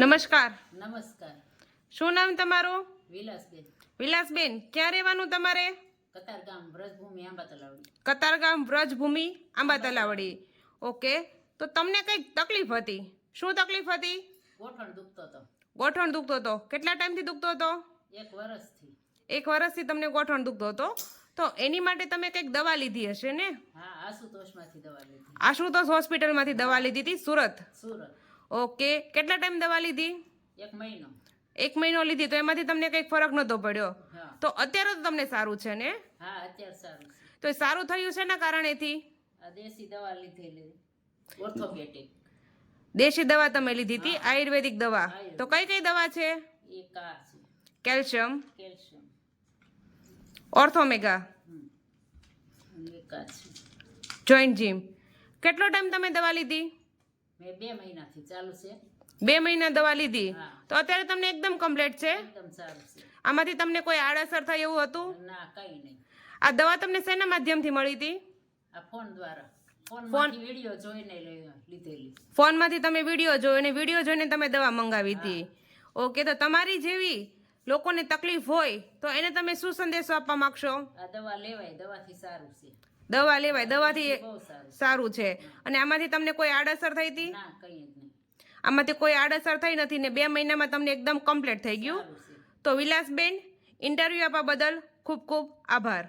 નમસ્કાર. નમસ્કાર. શું નામ તમારું? વિલાસબેન. વિલાસબેન ક્યાં રહેવાનું તમારે? કતારગામ વ્રજભૂમિ આંબા તલાવડી કતારગામ વ્રજભૂમિ આંબા તલાવડી ઓકે તો તમને કંઈક તકલીફ હતી? શું તકલીફ હતી? ગોઠણ દુખતો હતો. ગોઠણ દુખતો હતો. કેટલા ટાઈમથી દુખતો હતો? એક વર્ષથી એક વર્ષથી તમને ગોઠણ દુખતો હતો? તો એની માટે તમે કંઈક દવા લીધી હશે ને? હા આશુતોષમાંથી દવા લીધી. આશુતોષ હોસ્પિટલમાંથી દવા લીધી હતી સુરત? સુરત. ઓકે કેટલા ટાઈમ દવા લીધી? એક મહિનો. એક મહિનો લીધી તો એમાંથી તમને કંઈક ફરક નહોતો પડ્યો? તો અત્યારે તો તમને સારું છે ને? હા અત્યારે સારું તો એ સારું થયું છે ના કારણેથી? દેશી દવા લીધેલી ઓર્થોપેડિક દેશી દવા તમે લીધી હતી આયુર્વેદિક દવા. તો કઈ કઈ દવા છે? Calcium? Calcium. Orthomega? Joint gym. કેટલો ટાઈમ તમે દવા લીધી? મેં બે મહિનાથી ચાલુ છે. બે મહિના દવા લીધી? તો અત્યારે તમને એકદમ કમ્પ્લીટ છે? એકદમ સારું છે. આમાંથી તમને કોઈ આડઅસર થાય એવું હતું? ના કઈ નહીં. આ દવા તમને શેના માધ્યમથી મળી હતી? આ ફોન દ્વારા. ફોનમાંથી તમે વીડિયો જોયો અને વીડિયો જોઈને તમે દવા મંગાવી હતી. ઓકે તો તમારી જેવી લોકોને તકલીફ હોય તો એને તમે શું સંદેશો આપવા માંગશો? દવા લેવાય દવાથી સારું છે. દવા લેવાય દવાથી સારું છે. અને આમાંથી તમને કોઈ આડઅસર થઈ હતી? આમાંથી કોઈ આડઅસર થઈ નથી ને બે મહિનામાં તમને એકદમ કમ્પ્લીટ થઈ ગયું. તો વિલાસબેન ઇન્ટરવ્યૂ આપવા બદલ ખૂબ ખૂબ આભાર.